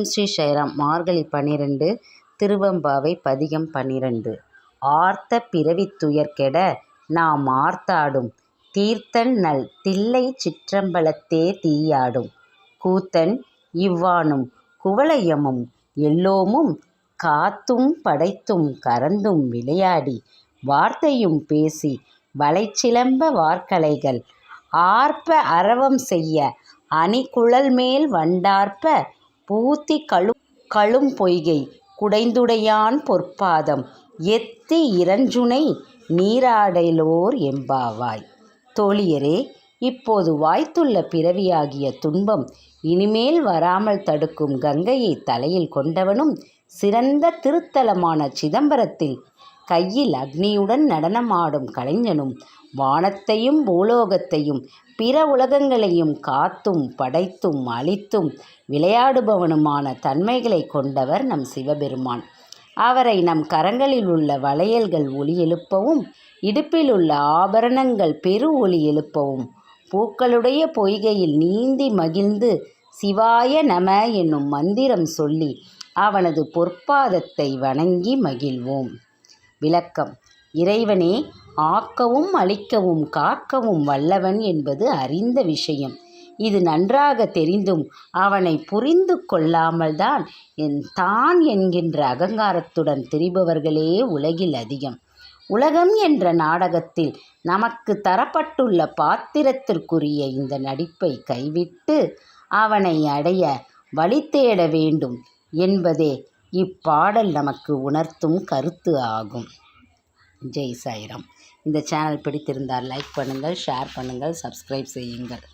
ஓம் ஸ்ரீ சைராம் மார்கழி பன்னிரெண்டு திருவம்பாவை பதிகம் பன்னிரண்டு ஆர்த்த பிறவி துயர்கெட நாம் ஆர்த்தாடும். தீர்த்தன் நல் தில்லை சிற்றம்பலத்தே தீயாடும். கூத்தன் இவ்வானும் குவளையமும் எல்லோமும் காத்தும் படைத்தும் கரந்தும் விளையாடி வார்த்தையும் பேசி வளைச்சிலம்ப வார்கலைகள் ஆர்ப்ப அரவம் செய்ய அணிகுழல்மேல் வண்டார்ப்ப பூத்தி கழும்பொய்கை குடைந்துடையான் பொற்பாதம் எத்தி இரஞ்சுனை நீராடலோர் எம்பாவாய். தோழியரே இப்போது வாய்த்துள்ள பிறவியாகிய துன்பம் இனிமேல் வராமல் தடுக்கும் கங்கையைத் தலையில் கொண்டவனும் சிறந்த திருத்தலமான சிதம்பரத்தில் கையில் அக்னியுடன் நடனமாடும் கலைஞனும் வானத்தையும் பூலோகத்தையும் பிற உலகங்களையும் காத்தும் படைத்தும் அழித்தும் விளையாடுபவனுமான தன்மைகளைக் கொண்டவர் நம் சிவபெருமான். அவரை நம் கரங்களில் உள்ள வளையல்கள் ஒலி எழுப்பவும் இடுப்பில் உள்ள ஆபரணங்கள் பெரு ஒலி எழுப்பவும் பூக்களுடைய பொய்கையில் நீந்தி மகிழ்ந்து சிவாய நம என்னும் மந்திரம் சொல்லி அவனது பொற்பாதத்தை வணங்கி மகிழ்வோம். விளக்கம் இறைவனே ஆக்கவும் அழிக்கவும் காக்கவும் வல்லவன் என்பது அறிந்த விஷயம். இது நன்றாக தெரிந்தும் அவனை புரிந்து கொள்ளாமல்தான் தான் என்கின்ற அகங்காரத்துடன் திரிபவர்களே உலகில் அதிகம். உலகம் என்ற நாடகத்தில் நமக்கு தரப்பட்டுள்ள பாத்திரத்திற்குரிய இந்த நடிப்பை கைவிட்டு அவனை அடைய வழி தேட வேண்டும் என்பதே இப்பாடல் நமக்கு உணர்த்தும் கருத்து ஆகும். ஜெய் சாய்ராம். இந்த சேனல் பிடித்திருந்தால் லைக் பண்ணுங்கள் ஷேர் பண்ணுங்கள் சப்ஸ்கிரைப் செய்யுங்கள்.